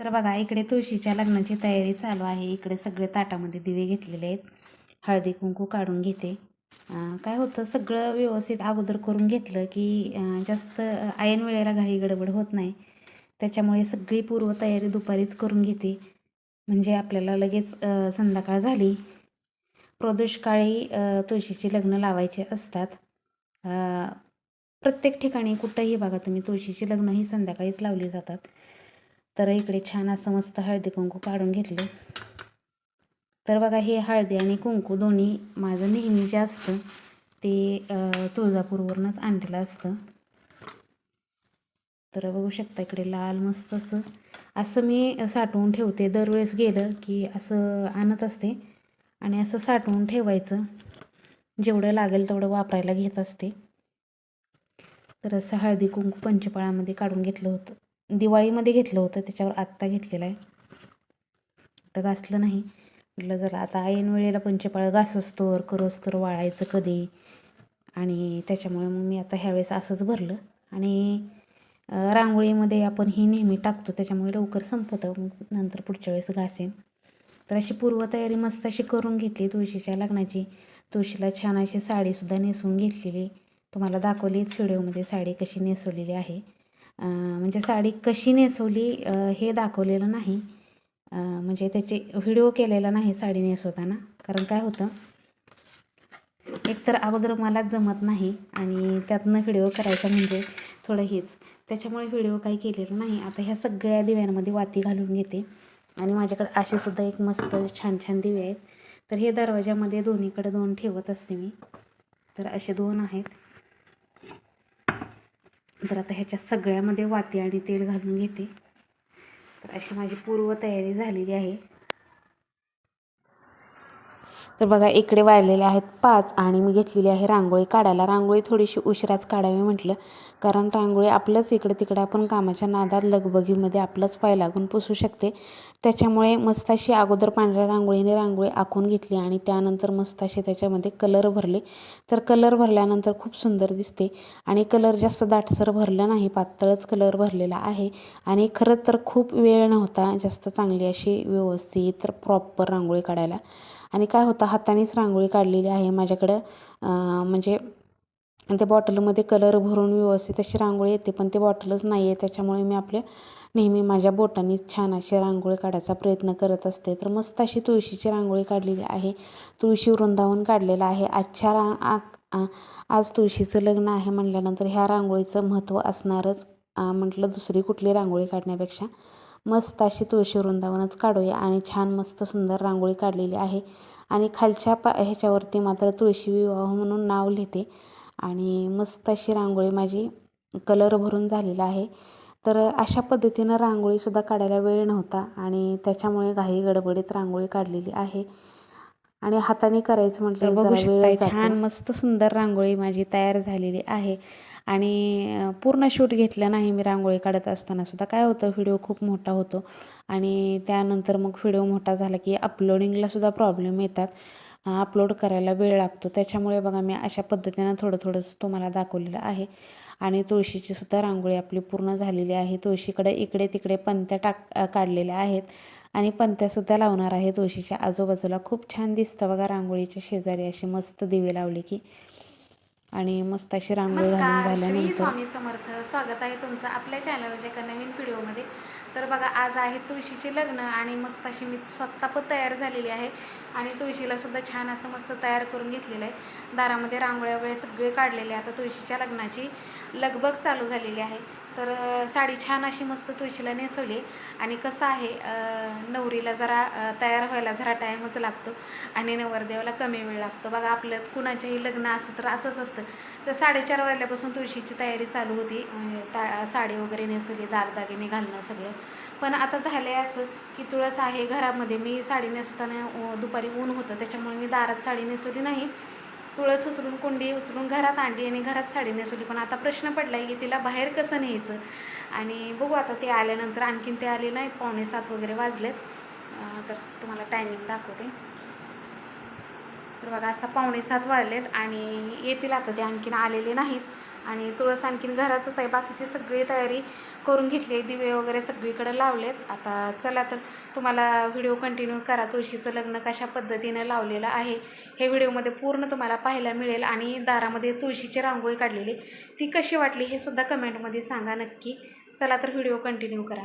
तर बघा इकडे तुळशीच्या लग्नाची तयारी चालू आहे. इकडे सगळे ताटामध्ये दिवे घेतलेले आहेत. हळदी कुंकू काढून घेते. काय होतं सगळं व्यवस्थित अगोदर करून घेतलं की जास्त ऐन वेळेला घाई गडबड होत नाही. त्याच्यामुळे सगळी पूर्वतयारी दुपारीच करून घेते. म्हणजे आपल्याला लगेच संध्याकाळ झाली. प्रदोषकाळी तुळशीची लग्न लावायचे असतात. प्रत्येक ठिकाणी कुठंही बघा तुम्ही तुळशीची लग्न ही संध्याकाळीच लावली जातात. तर इकडे छान असं मस्त हळदी कुंकू काढून घेतलं. तर बघा हे हळदी आणि कुंकू दोन्ही माझं नेहमी जे असतं ते तुळजापूरवरूनच आणलेलं असतं. तर बघू शकता इकडे लाल मस्त असं असं मी साठवून ठेवते. दरवेळेस गेलं की असं आणत असते आणि असं साठवून ठेवायचं. जेवढं लागेल तेवढं वापरायला घेत असते. तर असं हळदी कुंकू पंचपाळामध्ये काढून घेतलं होतं. दिवाळीमध्ये घेतलं होतं त्याच्यावर आत्ता घेतलेलं आहे. आता घासलं नाही. म्हटलं जरा आता ऐन वेळेला पंचफळ घासस्तोवर करोस्तोवर वाळायचं कधी? आणि त्याच्यामुळे मग मी आता ह्यावेळेस असंच भरलं. आणि रांगोळीमध्ये आपण ही नेहमी टाकतो त्याच्यामुळे लवकर संपतं. मग नंतर पुढच्या वेळेस घासेन. तर अशी पूर्वतयारी मस्त अशी करून घेतली तुळशीच्या लग्नाची. तुळशीला छान अशी साडीसुद्धा नेसून घेतलेली. तुम्हाला दाखवलीच व्हिडिओमध्ये साडी कशी नेसवलेली आहे. म्हणजे साडी कशी नेसवली हे दाखवलेलं नाही. म्हणजे त्याचे व्हिडिओ केलेला नाही साडी नेसवताना. कारण काय होतं एकतर अगोदर मला जमत नाही आणि त्यातनं व्हिडिओ करायचा म्हणजे थोडं हेच. त्याच्यामुळे व्हिडिओ काही केलेला नाही. आता ह्या सगळ्या दिव्यांमध्ये वाती घालून घेते. आणि माझ्याकडे असे सुद्धा एक मस्त छान छान दिवे आहेत. तर हे दरवाजामध्ये दोन्हीकडे दोन ठेवत असते मी. तर असे दोन आहेत. तर आता ह्याच्या सगळ्यामध्ये वाती आणि तेल घालून घेते. तर अशी माझी पूर्व तयारी झालेली आहे. तर बघा इकडे वाळलेले आहेत पाच आणि मी घेतलेली आहे रांगोळी काढायला. रांगोळी थोडीशी उशिराच काढावी म्हटलं कारण रांगोळी आपलंच इकडे तिकडे आपण कामाच्या नादात लगबगीमध्ये आपलंच पाय लागून पुसू शकते. त्याच्यामुळे मस्त अशी अगोदर पांढऱ्या रांगोळीने रांगोळी आखून घेतली आणि त्यानंतर मस्त असे त्याच्यामध्ये कलर भरले. तर कलर भरल्यानंतर खूप सुंदर दिसते आणि कलर जास्त दाटसर भरलं नाही पातळच कलर भरलेला आहे आणि खरं तर खूप वेळ नव्हता जास्त चांगली अशी व्यवस्थित तर प्रॉपर रांगोळी काढायला. आणि काय होतं हातानेच रांगोळी काढलेली आहे माझ्याकडं. म्हणजे त्या बॉटलमध्ये कलर भरून व्यवस्थित अशी रांगोळी येते पण ते बॉटलच नाही आहे त्याच्यामुळे मी आपले नेहमी माझ्या बोटांनी छान अशी रांगोळी काढायचा प्रयत्न करत असते. तर मस्त अशी तुळशीची रांगोळी काढलेली आहे. तुळशी वृंदावन काढलेलं आहे. आजच्या रा आ- आज तुळशीचं लग्न आहे म्हणल्यानंतर ह्या रांगोळीचं महत्त्व असणारच म्हटलं दुसरी कुठली रांगोळी काढण्यापेक्षा. मस्त अशी तुळशी वृंदावनच काढूया आणि छान मस्त सुंदर रांगोळी काढलेली आहे. आणि खालच्या पा ह्याच्यावरती मात्र तुळशी विवाह म्हणून नाव लिहिते. आणि मस्त अशी रांगोळी माझी कलर भरून झालेला आहे. तर अशा पद्धतीनं रांगोळीसुद्धा काढायला वेळ नव्हता आणि त्याच्यामुळे घाई गडबडीत रांगोळी काढलेली आहे. आणि हाताने करायचं म्हटलं बघू जातो. छान मस्त सुंदर रांगोळी माझी तयार झालेली आहे. आणि पूर्ण शूट घेतलं नाही मी रांगोळी काढत असताना सुद्धा. काय होतं व्हिडिओ खूप मोठा होतो. आणि त्यानंतर मग व्हिडिओ मोठा झाला की अपलोडिंगला सुद्धा प्रॉब्लेम येतात. अपलोड करायला वेळ लागतो. त्याच्यामुळे बघा मी अशा पद्धतीनं थोडं थोडंसं तुम्हाला दाखवलेलं आहे. आणि तुळशीची सुद्धा रांगोळी आपली पूर्ण झालेली आहे. तुळशीकडे इकडे तिकडे पंत्या टाक काढलेल्या आहेत. आणि पंत्यासुद्धा लावणार आहे तुळशीच्या. आजूबाजूला खूप छान दिसतं बघा रांगोळीच्या शेजारी अशी मस्त दिवे लावले की. आणि मस्त अशी रांगोळी घालून झाल्यानंतर. स्वामी समर्थ. स्वागत आहे तुमचं आपल्या चॅनलवरच्या एका नवीन व्हिडिओमध्ये तर बघा आज आहे तुळशीचे लग्न आणि मस्त अशी मी स्वतः पण तयार झालेली आहे. आणि तुळशीला सुद्धा छान असं मस्त तयार करून घेतलेलं आहे. दारामध्ये रांगोळ्या वगैरे सगळे काढलेले आहे. आता तुळशीच्या लग्नाची लगबग चालू झालेली आहे. तर साडी छान अशी मस्त तुळशीला नेसवली. आणि कसं आहे नवरीला जरा तयार व्हायला जरा टाईमच लागतो. आणि नवरदेवाला कमी वेळ लागतो. बघा आपलं कुणाच्याही लग्न असं तर असंच असतं. तर साडेचार वाजल्यापासून तुळशीची तयारी चालू होती. म्हणजे ता साडी वगैरे नेसवली दागदागिने घालणं सगळं. पण आता झालं आहे असं की तुळस आहे घरामध्ये. मी साडी नेसताना दुपारी ऊन होतं. त्याच्यामुळे मी दारात साडी नेसवली नाही. तुळस उचलून कुंडी उचलून घरात आणली आणि घरात साडी नेसवली. पण आता प्रश्न पडला आहे की तिला बाहेर कसं न्यायचं? आणि बघू आता ते आल्यानंतर आणखीन ते आले नाहीत पावणे सात वगैरे वाजलेत. तर तुम्हाला टायमिंग दाखवते. तर बघा असं पावणे सात वाजलेत आणि येतील आता ते आणखीन आलेले नाहीत. आणि तुळस आणखीन घरातच आहे. बाकीची सगळी तयारी करून घेतली. आहे दिवे वगैरे सगळीकडे लावलेत. आता चला तर तुम्हाला व्हिडिओ कंटिन्यू करा. तुळशीचं लग्न कशा पद्धतीनं लावलेलं आहे हे व्हिडिओमध्ये पूर्ण तुम्हाला पाहायला मिळेल आणि दारामध्ये तुळशीची रांगोळी काढलेली. ती कशी वाटली हे सुद्धा कमेंटमध्ये सांगा नक्की. चला तर व्हिडिओ कंटिन्यू करा.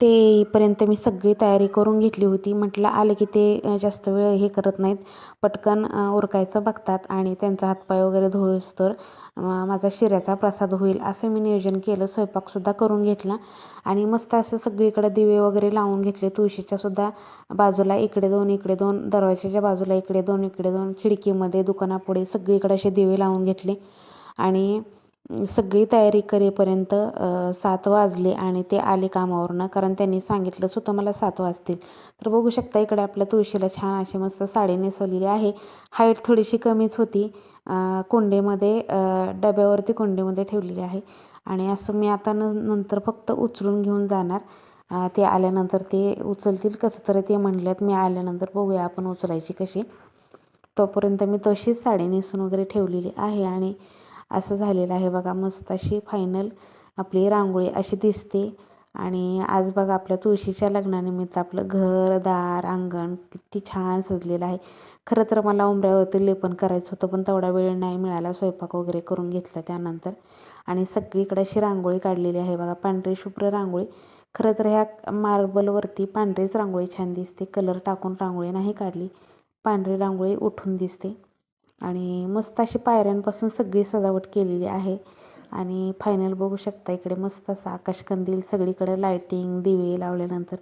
ते येईपर्यंत मी सगळी तयारी करून घेतली होती. म्हटलं आलं की ते जास्त वेळ हे करत नाहीत. पटकन उरकायचं बघतात आणि त्यांचा हातपाय वगैरे धुस तर माझा शिऱ्याचा प्रसाद होईल असं मी नियोजन केलं. स्वयंपाकसुद्धा करून घेतला आणि मस्त असं सगळीकडे दिवे वगैरे लावून घेतले. तुळशीच्यासुद्धा बाजूला इकडे दोन इकडे दोन दरवाजाच्या बाजूला इकडे दोन इकडे दोन खिडकीमध्ये दुकानापुढे सगळीकडे असे दिवे लावून घेतले. आणि सगळी तयारी करेपर्यंत सात वाजले आणि ते आले कामावरनं कारण त्यांनी सांगितलंच होतं मला सात वाजतील. तर बघू शकता इकडे आपल्या तुळशीला छान अशी मस्त साडी नेसवलेली आहे. हाईट थोडीशी कमीच होती. कुंडेमध्ये डब्यावरती कुंडीमध्ये ठेवलेली आहे. आणि असं मी आता न नंतर फक्त उचलून घेऊन जाणार. ते आल्यानंतर ते उचलतील. कसं तरी ते म्हणल्यात मी आल्यानंतर बघूया आपण उचलायची कशी. तोपर्यंत मी तशीच साडी नेसून वगैरे ठेवलेली आहे आणि असं झालेलं आहे बघा. मस्त अशी फायनल आपली रांगोळी अशी दिसते. आणि आज बघा आपल्या तुळशीच्या लग्नानिमित्त आपलं घर दार अंगण किती छान सजलेलं आहे. खरं तर मला उंबऱ्यावरती लेपन करायचं होतं पण तेवढा वेळ नाही मिळाला. स्वयंपाक वगैरे करून घेतला त्यानंतर. आणि सगळीकडे अशी रांगोळी काढलेली आहे बघा. पांढरी शुभ्र रांगोळी. खरं तर ह्या मार्बलवरती पांढरीच रांगोळी छान दिसते. कलर टाकून रांगोळी नाही काढली. पांढरी रांगोळी उठून दिसते. आणि मस्त अशी पायऱ्यांपासून सगळी सजावट केलेली आहे. आणि फायनल बघू शकता इकडे मस्त असं आकाशकंदील सगळीकडे लायटिंग दिवे लावल्यानंतर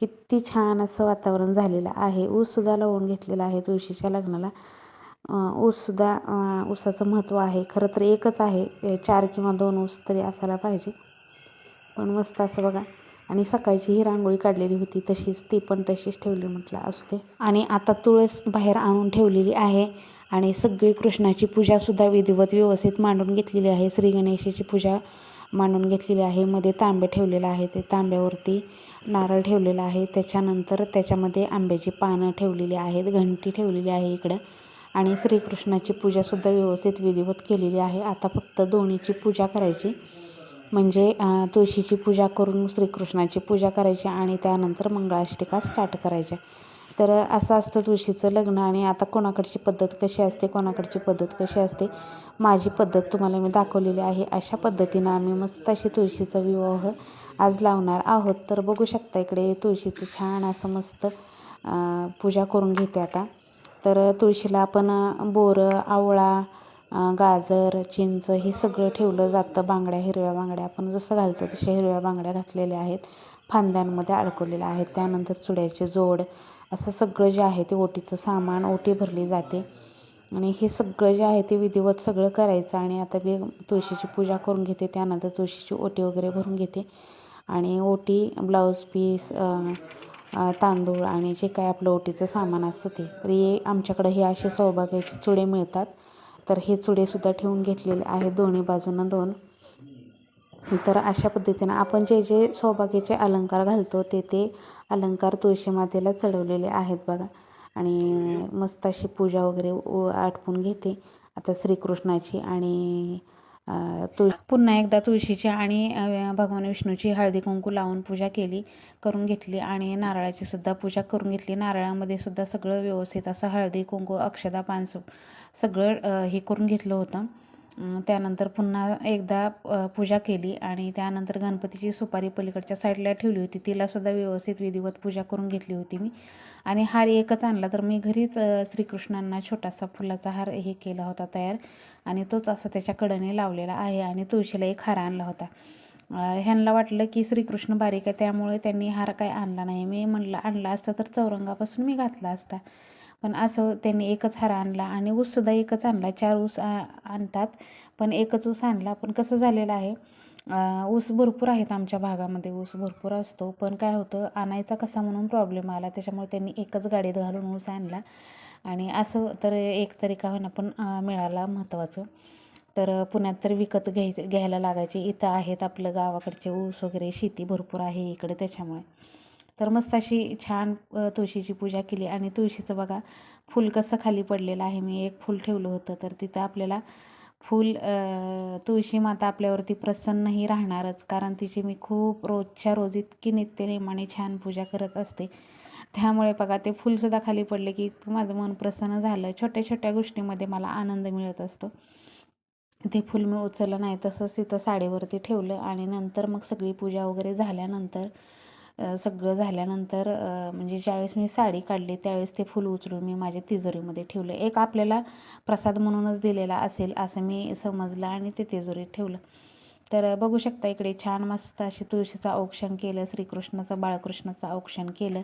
किती छान असं वातावरण झालेलं आहे. ऊससुद्धा लावून घेतलेला आहे तुळशीच्या लग्नाला. ऊससुद्धा ऊसाचं महत्त्व आहे. खरं तर एकच आहे चार किंवा दोन ऊस तरी असायला पाहिजे. पण मस्त असं बघा. आणि सकाळची ही रांगोळी काढलेली होती तशीच ती पण तशीच ठेवली म्हटलं असू दे. आणि आता तुळस बाहेर आणून ठेवलेली आहे. आणि सगळी कृष्णाची पूजासुद्धा विधिवत व्यवस्थित मांडून घेतलेली आहे. श्री गणेशाची पूजा मांडून घेतलेली आहे. मध्ये तांबे ठेवलेलं आहे ते तांब्यावरती नारळ ठेवलेला आहे. त्याच्यानंतर त्याच्यामध्ये आंब्याची पानं ठेवलेली आहेत. घंटी ठेवलेली आहे इकडं. आणि श्रीकृष्णाची पूजासुद्धा व्यवस्थित विधिवत केलेली आहे. आता फक्त दोन्हीची पूजा करायची. म्हणजे तुळशीची पूजा करून श्रीकृष्णाची पूजा करायची आणि त्यानंतर मंगळाष्टिका स्टार्ट करायच्या. तर असं असतं तुळशीचं लग्न आणि आता कोणाकडची पद्धत कशी असते कोणाकडची पद्धत कशी असते माझी पद्धत तुम्हाला मी दाखवलेली आहे. अशा पद्धतीनं आम्ही मस्त अशी तुळशीचा विवाह आज लावणार आहोत. तर बघू शकता इकडे तुळशीचं छान असं मस्त पूजा करून घेते आता. तर तुळशीला आपण बोरं आवळा गाजर चिंच हे सगळं ठेवलं जातं. बांगड्या हिरव्या बांगड्या आपण जसं घालतो तशा हिरव्या बांगड्या घातलेल्या आहेत. फांद्यांमध्ये अडकवलेल्या आहेत. त्यानंतर चुड्याचे जोड असं सगळं जे आहे ते ओटीचं सामान ओटी भरली जाते. आणि हे सगळं जे आहे ते विधिवत सगळं करायचं आणि आता मी तुळशीची पूजा करून घेते त्यानंतर तुळशीची ओटी वगैरे भरून घेते. आणि ओटी ब्लाऊज पीस तांदूळ आणि जे काय आपलं ओटीचं सामान असतं ते. तर हे आमच्याकडं हे असे सौभाग्याचे चुडे मिळतात. तर हे चुडेसुद्धा ठेवून घेतलेले आहेत दोन्ही बाजूनं दोन. तर अशा पद्धतीनं आपण जे जे सौभाग्याचे अलंकार घालतो ते ते अलंकार तुळशी मातेला चढवलेले आहेत बघा. आणि मस्त अशी पूजा वगैरे आटपून घेते. आता श्रीकृष्णाची आणि तुळशी तुळ पुन्हा एकदा तुळशीची आणि भगवान विष्णूची हळदी कुंकू लावून पूजा केली करून घेतली आणि नारळाची सुद्धा पूजा करून घेतली. नारळामध्ये सुद्धा सगळं व्यवस्थित असं हळदी कुंकू अक्षदा पानसू सगळं हे करून घेतलं होतं. त्यानंतर पुन्हा एकदा पूजा केली आणि त्यानंतर गणपतीची सुपारी पलीकडच्या साईडला ठेवली होती. तिलासुद्धा व्यवस्थित विधिवत पूजा करून घेतली होती मी. आणि हार एकच आणला तर मी घरीच श्रीकृष्णांना छोटासा फुलाचा हार हे केला होता तयार. आणि तोच असा त्याच्या कडेने लावलेला आहे आणि तुळशीला एक हार आणला होता. ह्यांना वाटलं की श्रीकृष्ण बारीक आहे त्यामुळे त्यांनी हार काय आणला नाही. मी म्हणलं आणला असता तर चौरंगापासून मी घातला असता. पण असं त्यांनी एकच हार आणला आणि ऊससुद्धा एकच आणला. चार ऊस आणतात पण एकच ऊस आणला. पण कसं झालेलं आहे ऊस भरपूर आहेत आमच्या भागामध्ये. ऊस भरपूर असतो. पण काय होतं आणायचा कसा म्हणून प्रॉब्लेम आला. त्याच्यामुळे त्यांनी एकच गाडीत घालून ऊस आणला. आणि असं तर एक तरी का होईना पण मिळाला महत्त्वाचं तर पुण्यात तर विकत घ्यायचं घ्यायला लागायचे. इथं आहेत आपलं गावाकडचे ऊस वगैरे. शेती भरपूर आहे इकडे त्याच्यामुळे. तर मस्त अशी छान तुळशीची पूजा केली. आणि तुळशीचं बघा फूल कसं खाली पडलेलं आहे. मी एक फूल ठेवलं होतं तर तिथं आपल्याला फूल तुळशी माता आपल्यावरती प्रसन्नही राहणारच. कारण तिची मी खूप रोजच्या रोज इतकी नित्यनेमाने छान पूजा करत असते. त्यामुळे बघा ते फुलसुद्धा खाली पडले की इतकं माझं मन प्रसन्न झालं. छोट्या छोट्या गोष्टीमध्ये मला आनंद मिळत असतो. ते फूल मी उचललं नाही तसंच तिथं साडीवरती ठेवलं. आणि नंतर मग सगळी पूजा वगैरे झाल्यानंतर सगळं झाल्यानंतर म्हणजे ज्यावेळेस मी साडी काढली त्यावेळेस ते फुल उचलून मी माझ्या तिजोरीमध्ये ठेवलं. एक आपल्याला प्रसाद म्हणूनच दिलेला असेल असं मी समजलं आणि ते तिजोरीत ठेवलं. तर बघू शकता इकडे छान मस्त अशी तुळशीचं औक्षण केलं श्रीकृष्णाचं बाळकृष्णाचं औक्षण केलं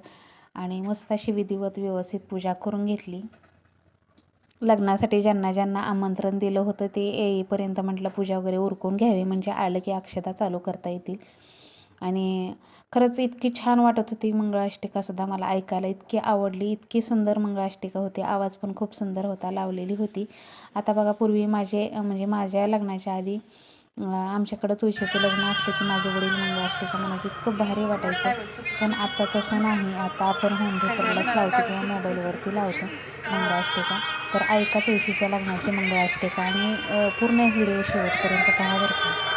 आणि मस्त अशी विधिवत व्यवस्थित पूजा करून घेतली. लग्नासाठी ज्यांना ज्यांना आमंत्रण दिलं होतं ते येईपर्यंत म्हटलं पूजा वगैरे उरकून घ्यावी म्हणजे आलं की अक्षता चालू करता येतील. आणि खरंच इतकी छान वाटत होती मंगळाष्टिकासुद्धा मला ऐकायला. इतकी आवडली इतकी सुंदर मंगळाष्टिका होती. आवाज पण खूप सुंदर होता लावलेली होती. आता बघा पूर्वी माझे म्हणजे माझ्या लग्नाच्या आधी आमच्याकडं तुळशीचं लग्न असलं की माझे वडील मंगळाष्टिका म्हणायचे इतकं भारी वाटायचं. पण आता तसं नाही. आता आपण होम थिएटरलाच लावतो किंवा मोबाईलवरती लावतो मंगळाष्टिका. तर ऐका तुळशीच्या लग्नाची मंगळाष्टिका आणि पूर्ण व्हिडिओ शेवटपर्यंत पहा बरं का.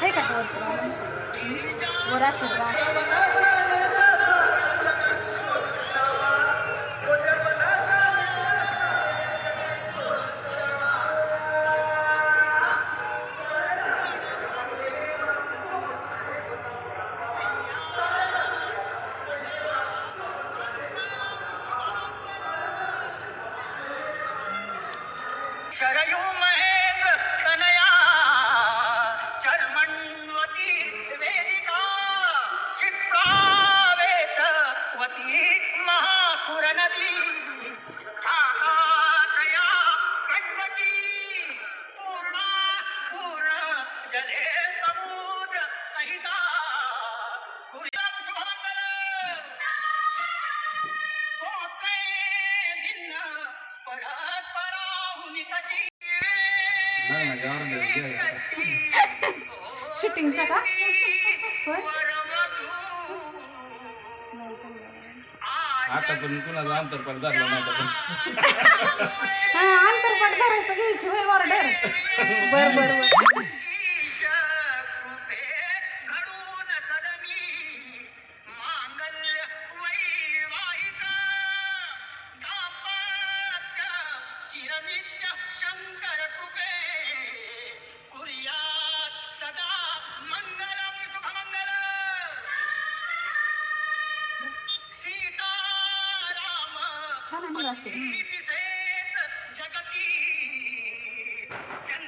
आहे का? वर वर असलं आता पण कुणाचा अंतर पण धरला नव्हता पण. हा आंतरपाठ करायचं घ्यायची ऑर्डर बर बर बर. छान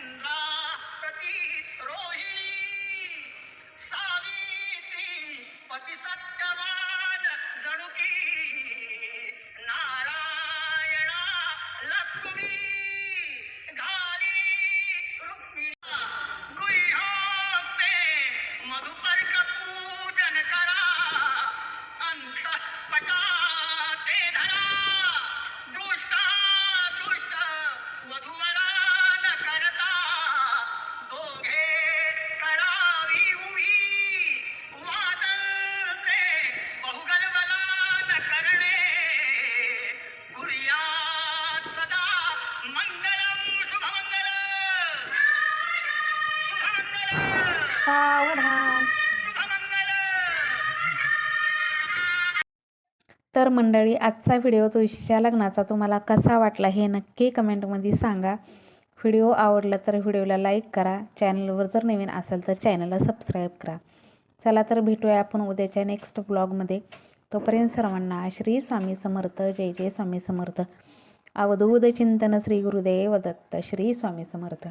तर मंडळी आजचा व्हिडिओ तुळशीच्या लग्नाचा तुम्हाला कसा वाटला हे नक्की कमेंटमध्ये सांगा. व्हिडिओ आवडला तर व्हिडिओला लाईक करा. चॅनलवर जर नवीन असाल तर चॅनलला सबस्क्राईब करा. चला तर भेटूया आपण उद्याच्या नेक्स्ट ब्लॉगमध्ये. तोपर्यंत सर्वांना श्री स्वामी समर्थ जय जय स्वामी समर्थ. अवधूत चिंतन श्री गुरुदेव दत्त श्री स्वामी समर्थ.